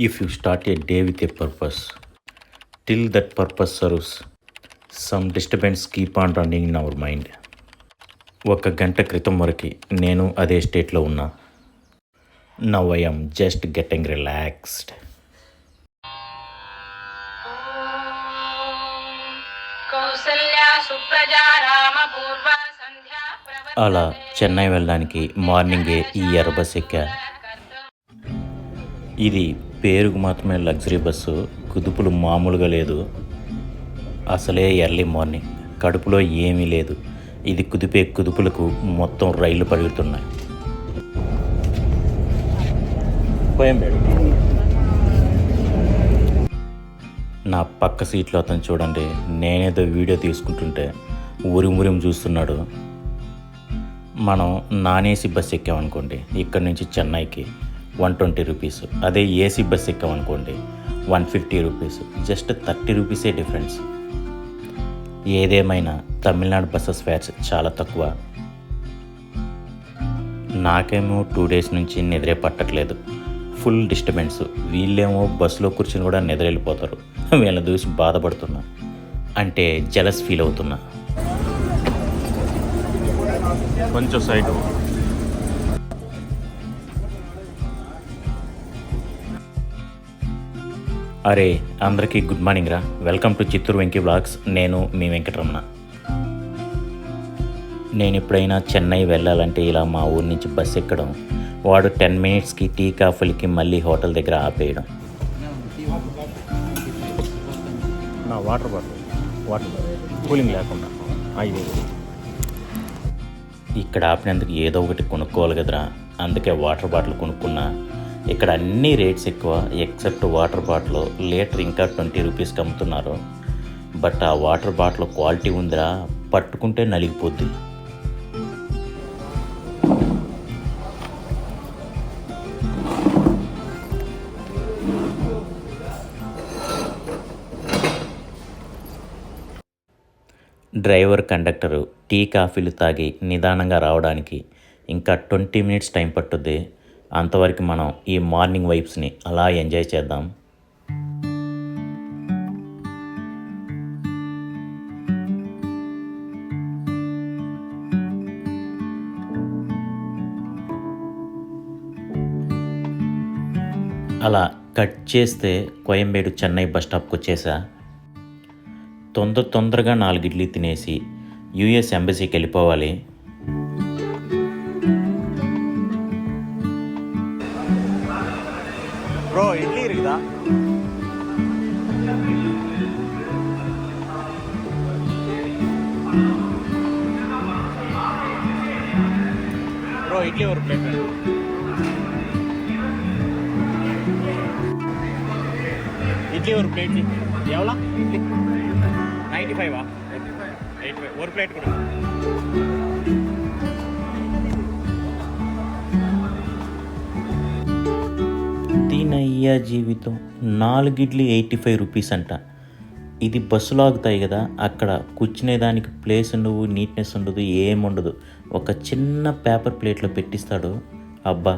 If you start a day with a purpose till that purpose serves some disturbance keep on running in our mind ఒక గంట క్రితం వరకు నేను అదే స్టేట్లో ఉన్నా. Now I just getting relaxed అలా చెన్నై వెళ్ళడానికి మార్నింగే ఈ ఎర్రబస్ ఎక్క. ఇది పేరుకు మాత్రమే లగ్జరీ బస్సు కుదుపులు మామూలుగా లేదు. అసలే ఎర్లీ మార్నింగ్. కడుపులో ఏమీ లేదు. ఇది కుదిపే కుదుపులకు మొత్తం రైళ్ళు పరుగుతున్నాయి నా పక్క సీట్లో అతను చూడండి. నేనేదో వీడియో తీసుకుంటుంటే ఊరి ఊరిం చూస్తున్నాడు. మనం నానేసి బస్ ఎక్కామనుకోండి ఇక్కడ నుంచి చెన్నైకి. One twenty rupees. అదే AC bus ఎక్కామనుకోండి one fifty rupees. Just thirty రూపీసే డిఫరెన్స్. ఏదేమైనా తమిళనాడు బస్సెస్ ఫేర్స్ చాలా తక్కువ. నాకేమో టూ డేస్ నుంచి నిద్రే పట్టట్లేదు. Full disturbance. వీళ్ళేమో బస్సులో కూర్చొని కూడా నిద్ర వెళ్ళిపోతారు వీళ్ళని చూసి బాధపడుతున్నా. అంటే జలస్ ఫీల్ అవుతున్నా. కొంచెం సైడ్. అరే అందరికీ గుడ్ మార్నింగ్ రా. Welcome to Chittoor Venky blogs. నేను మీ వెంకటరమణ. నేను ఎప్పుడైనా చెన్నై వెళ్ళాలంటే ఇలా మా ఊరి నుంచి బస్ ఎక్కడం వాడు టెన్ మినిట్స్కి టీ కాఫీలకి మళ్ళీ హోటల్ దగ్గర ఆపేయడం. నా వాటర్ బాటిల్ వాటర్ కూలింగ్ లేకుండా. ఇక్కడ ఆపినందుకు ఏదో ఒకటి కొనుక్కోవాలి కదరా. అందుకే వాటర్ బాటిల్ కొనుక్కున్నా. ఇక్కడ అన్ని రేట్స్ ఎక్కువ ఎక్సెప్ట్ వాటర్ బాటిల్ లీటర్ ఇంకా ట్వంటీ రూపీస్కి అమ్ముతున్నారు. బట్ ఆ వాటర్ బాటిల్ క్వాలిటీ ఉందిరా పట్టుకుంటే నలిగిపోద్ది. డ్రైవర్ కండక్టరు టీ కాఫీలు తాగి నిదానంగా రావడానికి ఇంకా ట్వంటీ మినిట్స్ టైం పట్టుద్ది. అంతవరకు మనం ఈ మార్నింగ్ వైబ్స్ని అలా ఎంజాయ్ చేద్దాం. అలా కట్ చేస్తే కోయంబేడు చెన్నై బస్ స్టాప్కి వచ్చేసా. తొందర తొందరగా నాలుగు ఇడ్లీ తినేసి యుఎస్ ఎంబసీకి వెళ్ళిపోవాలి. ப்ரோ இட்லி இருக்குதா ப்ரோ இட்லி ஒரு பிளேட் இட்லி ஒரு பிளேட் எவ்வளோ இட்லி நைன்டி ஃபைவா எயிட்டி ஃபைவ் ஒரு பிளேட் கொடுங்க అన్నయ్య జీవితం. నాలుగిడ్లీ ఎయిటీ ఫైవ్ రూపీస్ అంట. ఇది బస్సులో ఆగుతాయి కదా అక్కడ కూర్చునేదానికి ప్లేస్ ఉండవు నీట్నెస్ ఉండదు ఏముండదు ఒక చిన్న పేపర్ ప్లేట్లో పెట్టిస్తాడు. అబ్బా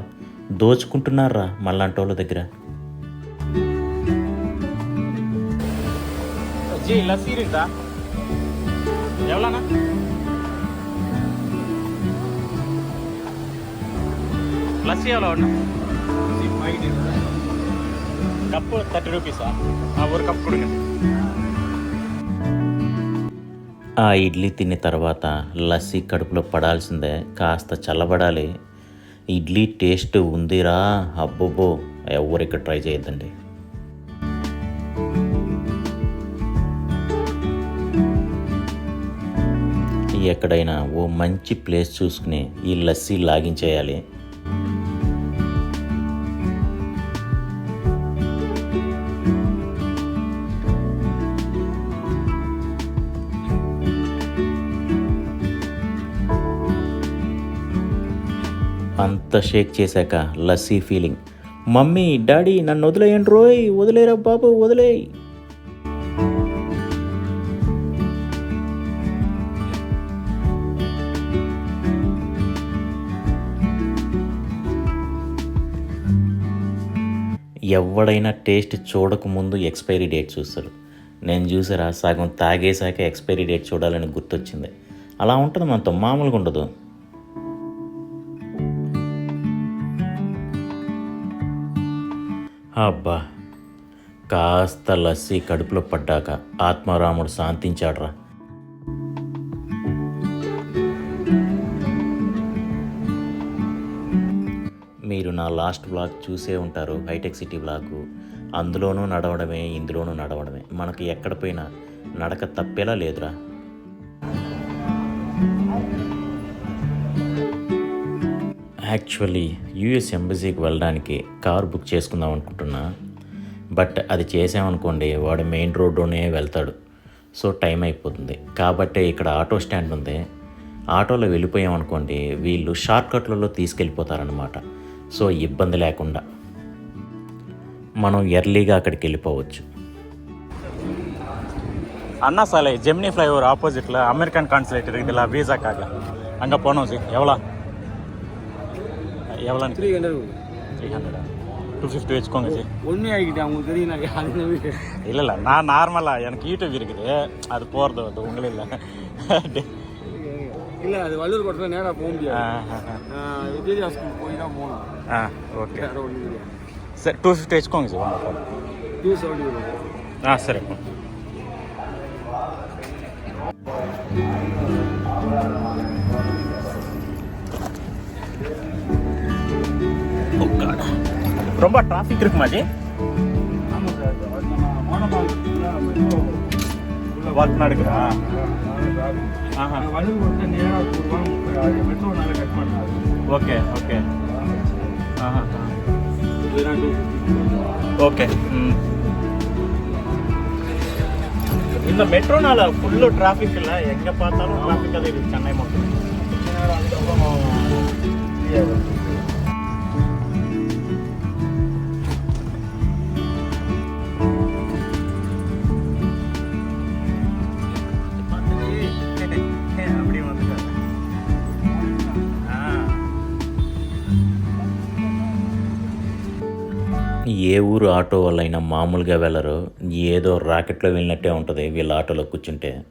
దోచుకుంటున్నారా మళ్ళాంటి వాళ్ళ దగ్గర ఎవలనా లస్సీ ఎవరు ఉన్నా? கப்பு தேர்ட்டி ருபீஸா ஆ ஒரு கப் கொடுங்க ఆ ఇడ్లీ తిన్న తర్వాత లస్సీ కడుపులో పడాల్సిందే కాస్త చల్లబడాలి ఇడ్లీ టేస్ట్ ఉందిరా అబ్బోబో ఎవరు ఇక్కడ ట్రై చేయొద్దండి ఎక్కడైనా ఓ మంచి ప్లేస్ చూసుకుని ఈ లస్సీ లాగించేయాలి అంత షేక్ చేశాక లస్సీ ఫీలింగ్. మమ్మీ డాడీ నన్ను వదిలేయండి రోయ్ వదిలేరా బాబు వదిలేయ్. ఎవడైనా టేస్ట్ చూడకముందు ఎక్స్పైరీ డేట్ చూస్తారు నేను చూసారా సగం తాగేశాక ఎక్స్పైరీ డేట్ చూడాలని గుర్తొచ్చింది. అలా ఉంటుంది మనతో మామూలుగా ఉండదు. అబ్బా కాస్త లస్సి కడుపులో పడ్డాక ఆత్మారాముడు శాంతించాడ్రా. మీరు నా లాస్ట్ బ్లాగ్ చూసే ఉంటారు హైటెక్ సిటీ బ్లాగ్. అందులోనూ నడవడమే ఇందులోనూ నడవడమే. మనకి ఎక్కడ పోయినా నడక తప్పేలా లేదురా. యాక్చువల్లీ యూఎస్ ఎంబసీకి వెళ్ళడానికి కార్ బుక్ చేసుకుందాం అనుకుంటున్నా బట్ అది చేసామనుకోండి వాడు మెయిన్ రోడ్డునే వెళ్తాడు సో టైం అయిపోతుంది కాబట్టే ఇక్కడ ఆటో స్టాండ్ ఉంది ఆటోలో వెళ్ళిపోయామనుకోండి వీళ్ళు షార్ట్ కట్లలో తీసుకెళ్ళిపోతారనమాట సో ఇబ్బంది లేకుండా మనం ఎర్లీగా అక్కడికి వెళ్ళిపోవచ్చు அண்ணா சாலை ஜெமினி ஃப்ளைஓவர் ஆப்போசிட்டில் அமெரிக்கன் கான்சுலேட் இருக்குதுல்ல வீசாக்காக அங்கே போனோம் ஜி எவ்வளோ எவ்வளோ த்ரீ ஹண்ட்ரட் த்ரீ ஹண்ட்ரடா டூ ஃபிஃப்டி வச்சுக்கோங்க ஜி. ஒன்றே ஆகிட்டேன் உங்களுக்கு தெரியும் நான் இல்லை இல்லை நான் நார்மலாக எனக்கு யூடியூப் இருக்குது. அது போகிறது வந்து உங்களே இல்லை. இல்லை அது வள்ளூர் கோட்டத்தில் நேராக போக முடியாது. விஜய் ஹாஸ்பிட்டல் போய் தான் போகணும். ஆ ஓகே. சரி டூ ஃபிஃப்டி வச்சுக்கோங்க வாங்க போகலாம் டூ செவன்ட்டி ஆ சரி ரொம்ப டிராஃபிக் இருக்குமா ஜி? வால்ட் நடக்கிறான் ஓகே ஓகே. ஓகே இந்த மெட்ரோனால ஃபுல்லு டிராஃபிக் இல்லை எங்கே பார்த்தாலும் டிராஃபிக்காக இருக்குது சென்னை மட்டும். ఏ ఊరు ఆటో వాళ్ళైనా మామూలుగా వెళ్ళరు. ఏదో రాకెట్లో వెళ్ళినట్టే ఉంటుంది వీళ్ళ ఆటోలో కూర్చుంటే.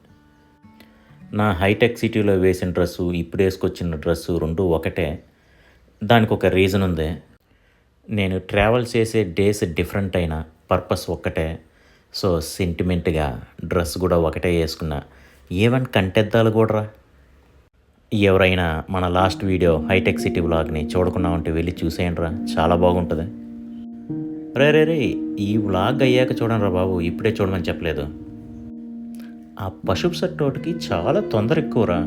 నా హైటెక్ సిటీలో వేసిన డ్రెస్సు ఇప్పుడు వేసుకొచ్చిన డ్రెస్సు రెండు ఒకటే. దానికి ఒక రీజన్ ఉంది. నేను ట్రావెల్ చేసే డేస్ డిఫరెంట్ అయినా పర్పస్ ఒక్కటే. సో సెంటిమెంట్గా డ్రెస్ కూడా ఒకటే వేసుకున్నా. ఈవెన్ కంటెద్దాలు కూడా ఎవరైనా మన లాస్ట్ వీడియో హైటెక్ సిటీ లాగ్ని చూడకుండా ఉంటే వెళ్ళి చూసేయండి రా చాలా బాగుంటుంది. రే రే రే ఈ వ్లాగ్ అయ్యాక చూడండి రా బాబు ఇప్పుడే చూడమని చెప్పలేదు. ఆ పశుపు సట్టోటికి చాలా తొందర ఎక్కువరా.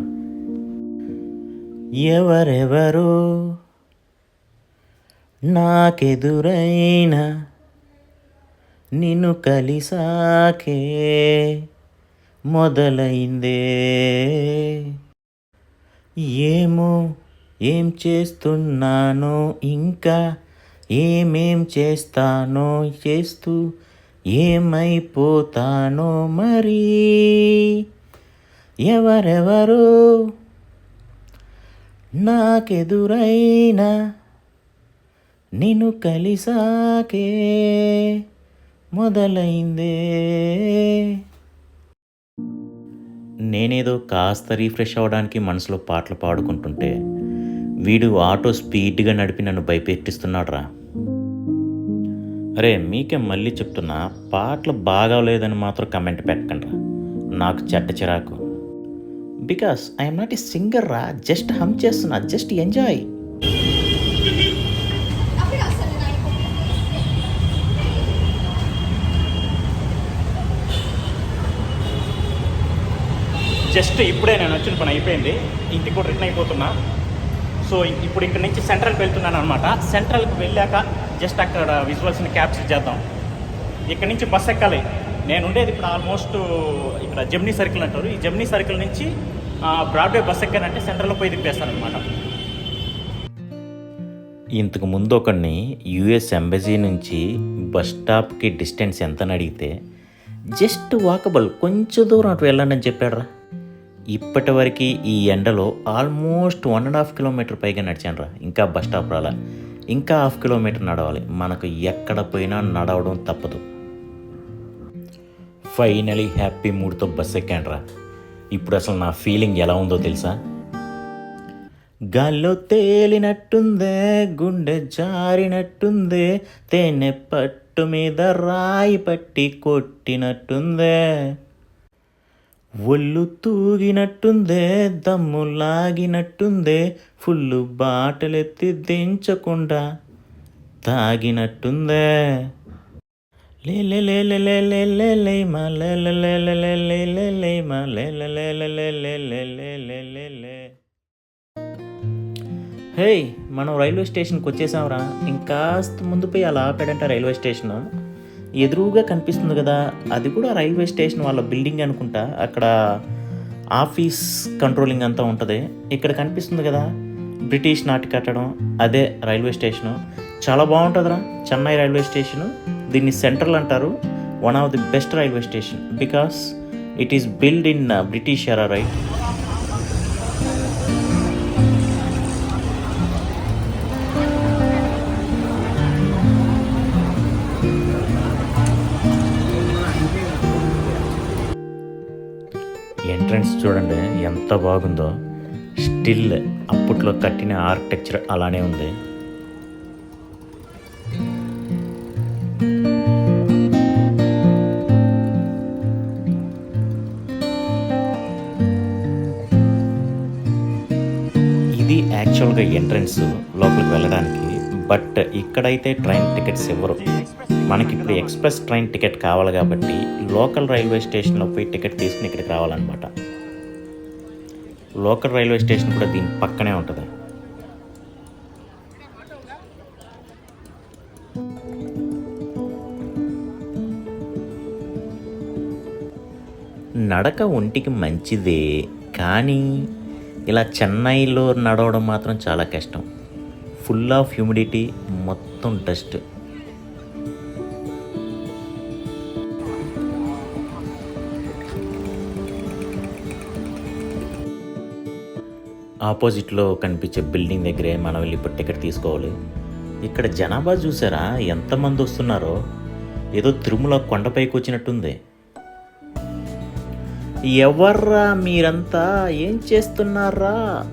ఎవరెవరో నాకెదురైన నిన్ను కలిసాకే మొదలైందే. ఏమో ఏం చేస్తున్నానో ఇంకా ఏమేం చేస్తానో చేస్తూ ఏమైపోతానో మరి. ఎవరెవరో నాకెదురైనా నిన్ను కలిసాకే మొదలైందే. నేనేదో కాస్త రీఫ్రెష్ అవ్వడానికి మనసులో పాటలు పాడుకుంటుంటే వీడు ఆటో స్పీడ్గా నడిపి నన్ను భయపెట్టిస్తున్నాడు రా అరే మీకే మళ్ళీ చెప్తున్నా? పాటలు బాగాలేదని మాత్రం కమెంట్ పెట్టకండి నాకు చెడ్డ చిరాకు. Because I'm not a singer రా. జస్ట్ హమ్ చేస్తున్నా. జస్ట్ ఎంజాయ్ జస్ట్ ఇప్పుడే నేను వచ్చిన పని అయిపోయింది. ఇంటికి కూడా రిటర్న్ అయిపోతున్నా. సో ఇప్పుడు ఇక్కడ నుంచి సెంట్రల్కి వెళ్తున్నాను అనమాట సెంట్రల్కి వెళ్ళాక జస్ట్ అక్కడ విజువల్స్ని క్యాప్చర్ చేద్దాం. ఇక్కడ నుంచి బస్ ఎక్కాలి. నేను ఉండేది ఇప్పుడు ఆల్మోస్ట్ ఇక్కడ జమ్నీ సర్కిల్ అంటారు. ఈ జమ్నీ సర్కిల్ నుంచి బ్రాడ్వే బస్ ఎక్కానంటే సెంట్రల్లో పోయి దింపేస్తాను అనమాట ఇంతకు ముందు ఒకడిని యుఎస్ ఎంబసీ నుంచి బస్ స్టాప్కి డిస్టెన్స్ ఎంత అని అడిగితే జస్ట్ వాకబుల్ కొంచెం దూరం అటు వెళ్ళానని అని చెప్పాడురా. ఇప్పటి వరకు ఈ ఎండలో almost one and half kilometre పైగా నడిచాను రా ఇంకా బస్ స్టాప్ రాలా. ఇంకా హాఫ్ కిలోమీటర్ నడవాలి. మనకు ఎక్కడ పోయినా నడవడం తప్పదు. ఫైనలీ హ్యాపీ మూడ్తో బస్ ఎక్కాండ్రా ఇప్పుడు అసలు నా ఫీలింగ్ ఎలా ఉందో తెలుసా? గాల్లో తేలినట్టుందే గుండె జారినట్టుందే తేనె పట్టు మీద రాయి పట్టి కొట్టినట్టుందే. ఒళ్ళు తూగినట్టుందే దమ్ము లాగినట్టుందే ఫుల్లు బాటలెత్తి దించకుండా తాగినట్టుందే హే మనం రైల్వే స్టేషన్కి వచ్చేసాంరా ఇంకాస్త ముందు పోయి అలా ఆపాడంట రైల్వే స్టేషను ఎదురుగా కనిపిస్తుంది కదా అది కూడా రైల్వే స్టేషన్ వాళ్ళ బిల్డింగ్ అనుకుంటా. అక్కడ ఆఫీస్ కంట్రోలింగ్ అంతా ఉంటుంది. ఇక్కడ కనిపిస్తుంది కదా బ్రిటిష్ నాటి కట్టడం అదే రైల్వే స్టేషను. చాలా బాగుంటుందిరా చెన్నై రైల్వే స్టేషను. దీన్ని సెంట్రల్ అంటారు one of the best railway station. Because it is build in British era right? చూడండి ఎంత బాగుందో. స్టిల్ అప్పట్లో కట్టిన ఆర్కిటెక్చర్ అలానే ఉంది. ఇది యాక్చువల్గా ఎంట్రన్స్ లోపలికి వెళ్ళడానికి బట్ ఇక్కడైతే ట్రైన్ టికెట్స్ ఇవ్వరు. మనకి ఇప్పుడు ఎక్స్ప్రెస్ ట్రైన్ టికెట్ కావాలి కాబట్టి లోకల్ రైల్వే స్టేషన్లో పోయి టికెట్ తీసుకుని ఇక్కడికి రావాలన్నమాట. లోకల్ రైల్వే స్టేషన్ కూడా దీని పక్కనే ఉంటుంది. నడక ఒంటికి మంచిదే కానీ ఇలా చెన్నైలో నడవడం మాత్రం చాలా కష్టం. ఫుల్ ఆఫ్ హ్యూమిడిటీ మొత్తం డస్ట్ ఆపోజిట్లో కనిపించే బిల్డింగ్ దగ్గరే మనం వెళ్ళి ఇప్పుడు టికెట్ తీసుకోవాలి. ఇక్కడ జనాభా చూసారా? ఎంతమంది వస్తున్నారో? ఏదో తిరుమల కొండపైకి వచ్చినట్టుంది. ఎవర్రా మీరంతా? ఏం చేస్తున్నారా?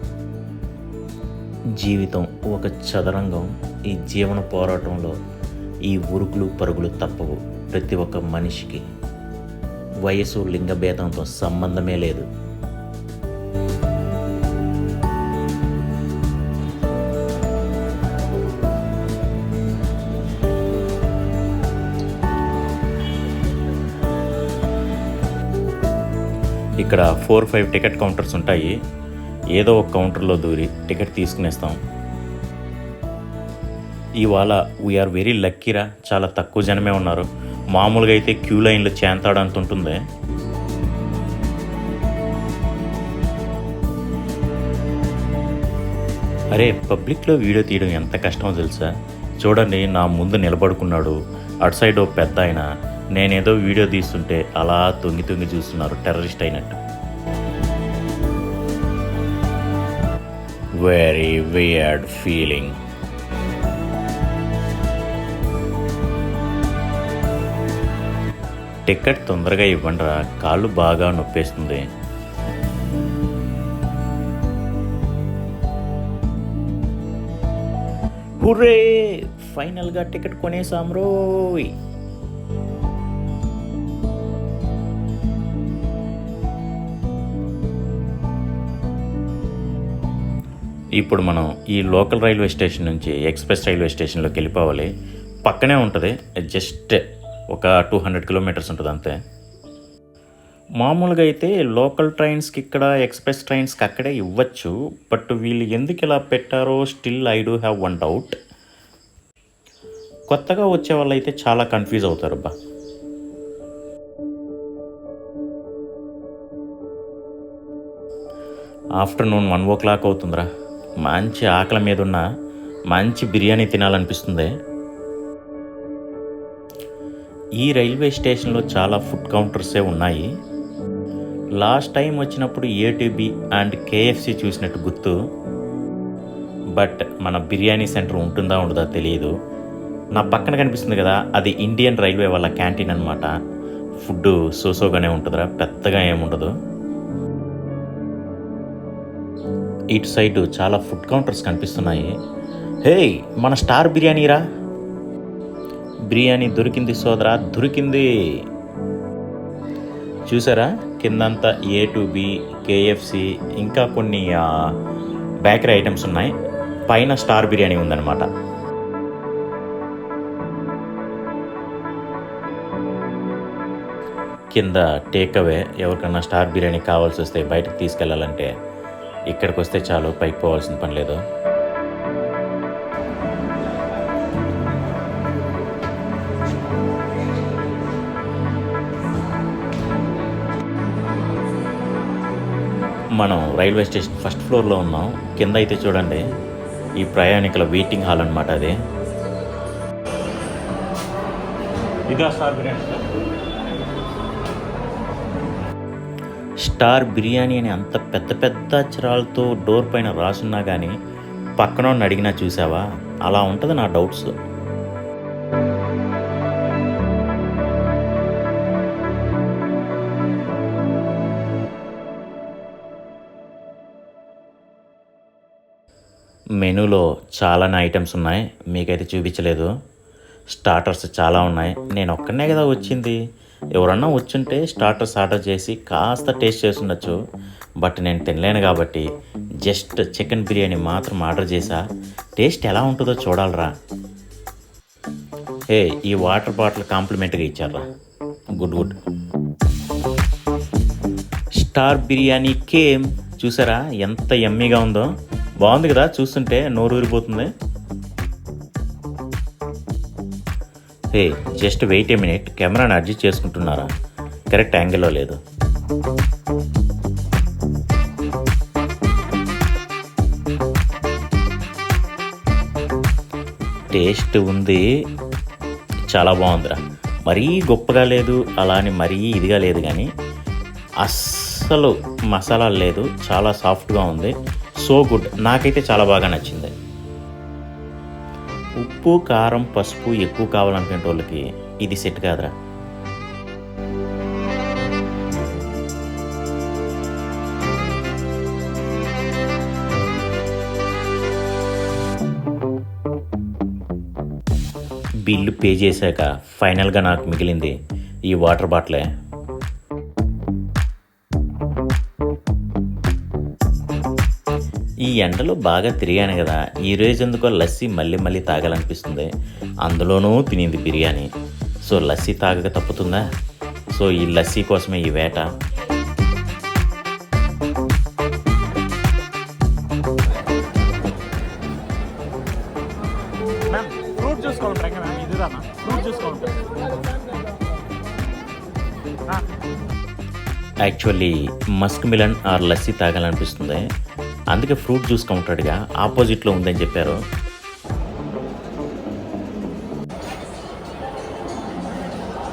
జీవితం ఒక చదరంగం. ఈ జీవన పోరాటంలో ఈ ఉరుకులు పరుగులు తప్పవు ప్రతి ఒక్క మనిషికి. వయసు లింగభేదంతో సంబంధమే లేదు. ఇక్కడ ఫోర్ ఫైవ్ టికెట్ కౌంటర్స్ ఉంటాయి. ఏదో ఒక కౌంటర్లో దూరి టికెట్ తీసుకునేస్తాం. ఇవాళ వీఆర్ వెరీ లక్కీరా చాలా తక్కువ జనమే ఉన్నారు. మామూలుగా అయితే క్యూ లైన్లు చేంతాడంత ఉంటుంది. అరే పబ్లిక్లో వీడియో తీయడం ఎంత కష్టమో తెలుసా? చూడండి నా ముందు నిలబడుకున్నాడు. అటు సైడ్ ఓ పెద్ద ఆయన. నేనేదో వీడియో తీస్తుంటే అలా తొంగి తొంగి చూస్తున్నారు టెర్రరిస్ట్ అయినట్టు. వెరీ వియర్డ్ ఫీలింగ్ టికెట్ తొందరగా ఇవ్వండిరా కాళ్ళు బాగా నొప్పేస్తుంది. హుర్రే! ఫైనల్గా టికెట్ కొనేసాం రోయ్. ఇప్పుడు మనం ఈ లోకల్ రైల్వే స్టేషన్ నుంచి ఎక్స్ప్రెస్ రైల్వే స్టేషన్లోకి వెళ్ళిపోవాలి. పక్కనే ఉంటుంది జస్ట్ ఒక టూ హండ్రెడ్ కిలోమీటర్స్ ఉంటుంది అంతే. మామూలుగా అయితే లోకల్ ట్రైన్స్కి ఇక్కడ ఎక్స్ప్రెస్ ట్రైన్స్కి అక్కడే ఇవ్వచ్చు బట్ వీళ్ళు ఎందుకు ఇలా పెట్టారో still I do have one doubt. కొత్తగా వచ్చే వాళ్ళు అయితే చాలా కన్ఫ్యూజ్ అవుతారు బా ఆఫ్టర్నూన్ వన్ ఓ క్లాక్ అవుతుందిరా. మంచి ఆకలి మీద ఉన్న మంచి బిర్యానీ తినాలనిపిస్తుంది. ఈ రైల్వే స్టేషన్లో చాలా ఫుడ్ కౌంటర్సే ఉన్నాయి. లాస్ట్ టైం వచ్చినప్పుడు ఏటీబీ అండ్ కేఎఫ్సి చూసినట్టు గుర్తు. బట్ మన బిర్యానీ సెంటర్ ఉంటుందా ఉండదా తెలియదు నా పక్కన కనిపిస్తుంది కదా అది ఇండియన్ రైల్వే వాళ్ళ క్యాంటీన్ అనమాట ఫుడ్ సోసోగానే ఉంటుందిరా పెద్దగా ఏముండదు. ఇటు సైడ్ చాలా ఫుడ్ కౌంటర్స్ కనిపిస్తున్నాయి. హే మన స్టార్ బిర్యానీరా? బిర్యానీ దొరికింది సోదరా దొరికింది. చూసారా? కిందంతా ఏ టు బి కేఎఫ్సి ఇంకా కొన్ని బేకరీ ఐటమ్స్ ఉన్నాయి. పైన స్టార్ బిర్యానీ ఉందన్నమాట. కింద టేక్ అవే. ఎవరికన్నా స్టార్ బిర్యానీ కావాల్సి వస్తే బయటకు తీసుకెళ్ళాలంటే ఇక్కడికి వస్తే చాలు పైకి పోవాల్సిన పని లేదు. మనం రైల్వే స్టేషన్ ఫస్ట్ ఫ్లోర్లో ఉన్నాం. కింద అయితే చూడండి ఈ ప్రయాణికుల వెయిటింగ్ హాల్ అనమాట అది. ఇదా సార్ బిర్యానీ స్టార్ బిర్యానీ అని అంత పెద్ద పెద్ద అక్షరాలతో డోర్ పైన రాసున్నా కానీ పక్కన అడిగినా చూసావా? అలా ఉంటుంది నా డౌట్స్. మెనూలో చాలానే ఐటమ్స్ ఉన్నాయి. మీకైతే చూపించలేదు. స్టార్టర్స్ చాలా ఉన్నాయి. నేను ఒక్కనే కదా వచ్చింది. ఎవరన్నా వచ్చుంటే స్టార్టర్స్ ఆర్డర్ చేసి కాస్త టేస్ట్ చేసి ఉండొచ్చు బట్ నేను తినలేను కాబట్టి జస్ట్ చికెన్ బిర్యానీ మాత్రం ఆర్డర్ చేసా. టేస్ట్ ఎలా ఉంటుందో చూడాలరా. హే ఈ వాటర్ బాటిల్ కాంప్లిమెంట్గా ఇచ్చారా good good. Star biryani came. చూసారా ఎంత ఎమ్మీగా ఉందో? బాగుంది కదా చూస్తుంటే నోరు ఊరిపోతుంది. Hey just wait a minute. కెమెరాని అడ్జస్ట్ చేసుకుంటున్నారా? కరెక్ట్ యాంగిల్లో లేదు. టేస్ట్ ఉంది. చాలా బాగుందిరా. మరీ గొప్పగా లేదు అలా అని మరీ ఇదిగా లేదు కానీ అస్సలు మసాలా లేదు. చాలా సాఫ్ట్గా ఉంది. So good. నాకైతే చాలా బాగా నచ్చింది. ఉప్పు కారం పసుపు ఎక్కువ కావాలనుకునే వాళ్ళకి ఇది సెట్ కాదురా. బిల్లు పే చేశాక ఫైనల్గా నాకు మిగిలింది ఈ వాటర్ బాటిలే. ఈ ఎండలో బాగా తిరిగాను కదా ఈ రోజు ఎందుకో లస్సీ మళ్ళీ మళ్ళీ తాగాలనిపిస్తుంది. అందులోనూ తినింది బిర్యానీ. సో లస్సీ తాగక తప్పుతుందా? సో ఈ లస్సీ కోసమే ఈ వేట. Ma'am fruit juice counter ma'am ఇదిదానా fruit juice counter actually musk melon or lassi తాగాలనిపిస్తుంది. అందుకే ఫ్రూట్ జ్యూస్ కౌంటర్గా ఆపోజిట్లో ఉందని చెప్పారు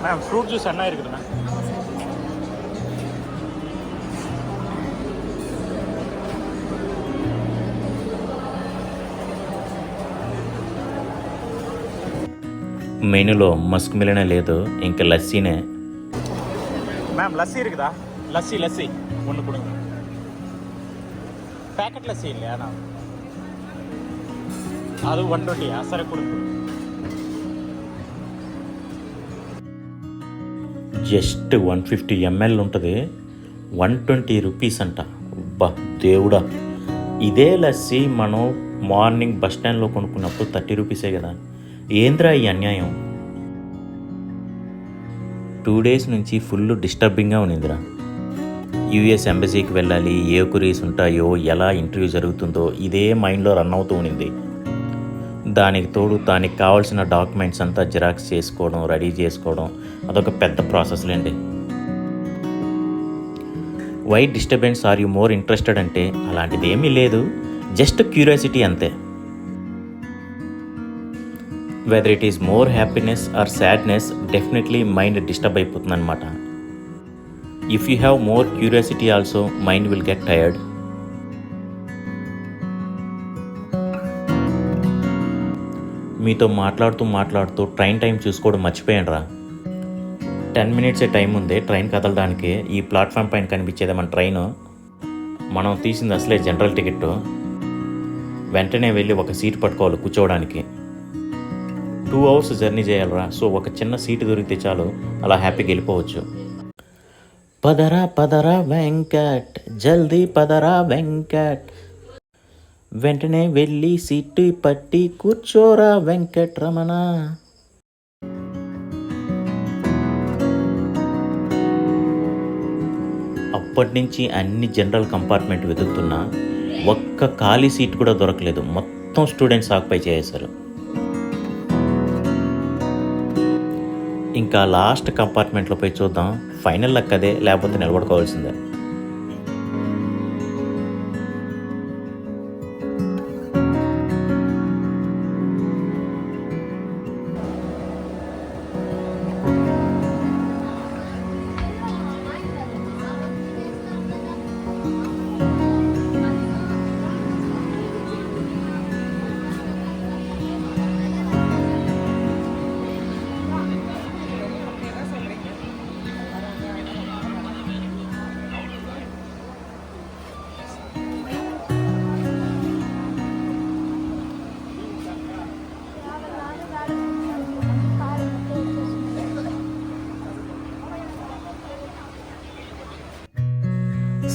மேம் ஃப்ரூட் ஜூஸ் என்ன இருக்குது மேம் మెనూలో మస్క్ మిలనే లేదు ఇంకా లస్సీనే மேம் லஸ்ஸி இருக்குதா லஸ்ஸி லஸ்ஸி ஒன்று கொடுங்க பேக்கெட் லஸ்ஸி இல்லையா நான் அது ஒன் டுவெண்ட்டியா சரி கொடுங்க జస్ట్ వన్ ఫిఫ్టీ ఎంఎల్ ఉంటుంది వన్ ట్వంటీ రూపీస్ అంట అబ్బా దేవుడా ఇదే లస్సీ మనం మార్నింగ్ బస్ స్టాండ్లో కొనుక్కున్నప్పుడు థర్టీ రూపీసే కదా ఏంద్రా ఈ అన్యాయం టూ డేస్ నుంచి ఫుల్ డిస్టర్బింగ్గా ఉన్నిందిరా యూఎస్ ఎంబసీకి వెళ్ళాలి ఏ కురీస్ ఉంటాయో ఎలా ఇంటర్వ్యూ జరుగుతుందో ఇదే మైండ్లో రన్ అవుతూ ఉండింది. దానికి తోడు దానికి కావాల్సిన డాక్యుమెంట్స్ అంతా జిరాక్స్ చేసుకోవడం రెడీ చేసుకోవడం అదొక పెద్ద ప్రాసెస్లేండి why disturbance are you more interested అంటే అలాంటిది ఏమీ లేదు జస్ట్ క్యూరియాసిటీ అంతే. Whether it is more happiness or sadness definitely mind disturb అయిపోతుంది if you have more curiosity also mind will get tired మీతో మాట్లాడుతూ మాట్లాడుతూ ట్రైన్ టైం చూసుకోవడం మర్చిపోయాను రా టెన్ మినిట్సే టైం ఉంది ట్రైన్ కదలడానికి ఈ ప్లాట్ఫామ్ పైన కనిపించేది మన ట్రైన్. మనం తీసింది అసలే జనరల్ టికెట్ వెంటనే వెళ్ళి ఒక సీట్ పట్టుకోవాలి కూర్చోవడానికి. టూ అవర్స్ జర్నీ చేయాలరా సో ఒక చిన్న సీటు దొరికితే చాలు అలా హ్యాపీగా వెళ్ళిపోవచ్చు. పదరా పదరా వెంకట్ జల్దీ పదరా వెంకట్. వెంటనే వెళ్ళి సీటు పట్టి కూర్చోరా వెంకట్ రమణ. అప్పటి నుంచి అన్ని జనరల్ కంపార్ట్మెంట్ వెతుకుతున్నా ఒక్క ఖాళీ సీట్ కూడా దొరకలేదు. మొత్తం స్టూడెంట్స్ ఆక్యుపై చేశారు ఇంకా లాస్ట్ కంపార్ట్మెంట్లో పోయి చూద్దాం. ఫైనల్ లక్ అదే లేకపోతే నిలబడుకోవాల్సిందే.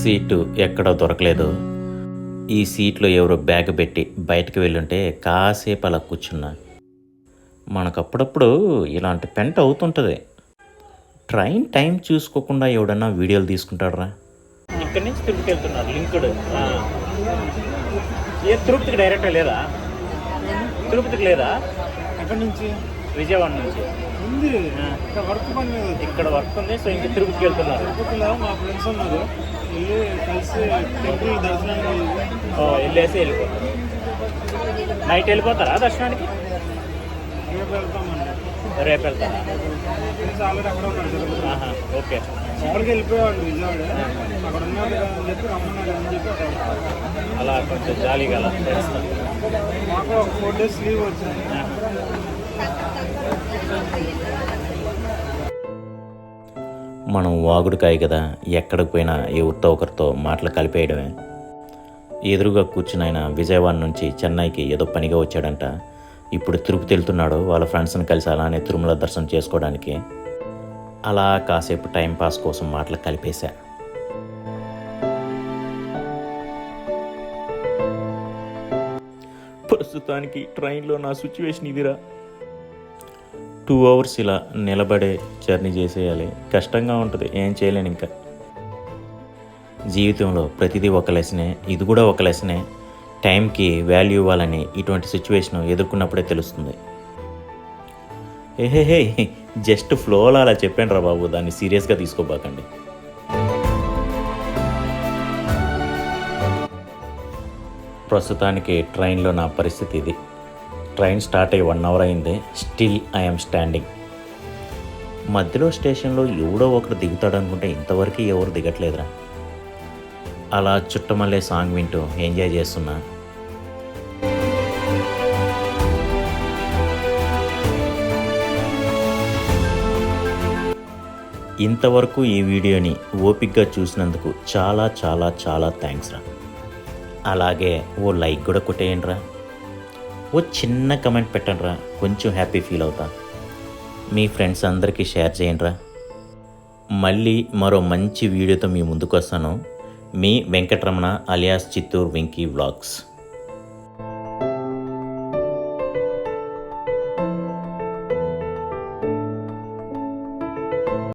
సీటు ఎక్కడో దొరకలేదు. ఈ సీట్లో ఎవరో బ్యాగ్ పెట్టి బయటకు వెళ్ళుంటే కాసేపు అలా కూర్చున్నా. మనకు అప్పుడప్పుడు ఇలాంటి పెంట అవుతుంటుంది. ట్రైన్ టైం చూసుకోకుండా ఎవడన్నా వీడియోలు తీసుకుంటాడరా. ఇక్కడి నుంచి తిరుపతి వెళ్తున్నారు లింకుడ్. ఏ తిరుపతికి డైరెక్ట్ లేదా? తిరుపతికి లేదా? ఎక్కడి నుంచి? విజయవాడ నుంచి. ఉంది. ఇక్కడ వర్క్ పని మీద. ఇక్కడ వర్క్ ఉంది సో ఇంక తిరుపతికి వెళ్తున్నారు తిరుపతిలో మా ఫ్రెండ్స్ ఉన్నారు. వెళ్ళి కలిసి టెంపుల్ దర్శనానికి వెళ్ళేసి వెళ్ళిపోతారు. నైట్ వెళ్ళిపోతారా దర్శనానికి? రేపు వెళ్తామండి. రేపు వెళ్తారా? ఫ్రెండ్స్ ఆల్రెడీ అక్కడ ఉన్నారు. తిరుపతిలో. ఆహా, ఓకే. మామూలుగా వెళ్ళిపోయాడు విజయవాడ. అక్కడ అని చెప్పి రమ్మన్నారు అని చెప్పి. అలా కొంచెం జాలీగా అలా మాకు ఒక ఫోర్ డేస్ లీవ్ వచ్చింది. మనం వాగుడుకాయ కదా ఎక్కడికి పోయినా ఎవరితో ఒకరితో మాటలు కలిపేయడమే. ఎదురుగా కూర్చుని ఆయన విజయవాడ నుంచి చెన్నైకి ఏదో పనిగా వచ్చాడంట. ఇప్పుడు తిరుపతి వెళ్తున్నాడు వాళ్ళ ఫ్రెండ్స్ని కలిసి అలానే తిరుమల దర్శనం చేసుకోవడానికి. అలా కాసేపు టైంపాస్ కోసం మాటలు కలిపేశా. ప్రస్తుతానికి ట్రైన్లో నా సిచ్యువేషన్ ఇదిరా. టూ అవర్స్ ఇలా నిలబడే జర్నీ చేసేయాలి. కష్టంగా ఉంటుంది. ఏం చేయలేను ఇంకా. జీవితంలో ప్రతిదీ ఒక లెసనే. ఇది కూడా ఒక లెసనే. టైంకి వాల్యూ ఇవ్వాలని ఇటువంటి సిచ్యువేషన్ ఎదుర్కొన్నప్పుడే తెలుస్తుంది. ఏహే జస్ట్ ఫ్లోలో అలా చెప్పాను రా బాబు. దాన్ని సీరియస్గా తీసుకోబాకండి. ప్రస్తుతానికి ట్రైన్లో నా పరిస్థితి ఇది. ట్రైన్ స్టార్ట్ అయ్యి వన్ అవర్ అయింది. Still I'm standing. మధ్యలో స్టేషన్లో ఎవడో ఒకడు దిగుతాడు అనుకుంటే ఇంతవరకు ఎవరు దిగట్లేదురా. అలా చుట్టమల్లే సాంగ్ వింటూ ఎంజాయ్ చేస్తున్నా. ఇంతవరకు ఈ వీడియోని ఓపిక్గా చూసినందుకు చాలా చాలా చాలా థ్యాంక్స్ రా అలాగే ఓ లైక్ కూడా కొట్టేయండి రా ఓ చిన్న కమెంట్ పెట్టండి రా కొంచెం హ్యాపీ ఫీల్ అవుతా. మీ ఫ్రెండ్స్ అందరికీ షేర్ చేయండి రా మళ్ళీ మరో మంచి వీడియోతో మీ ముందుకు వస్తాను మీ వెంకటరమణ అలియాస్ చిత్తూరు వెంకీ వ్లాగ్స్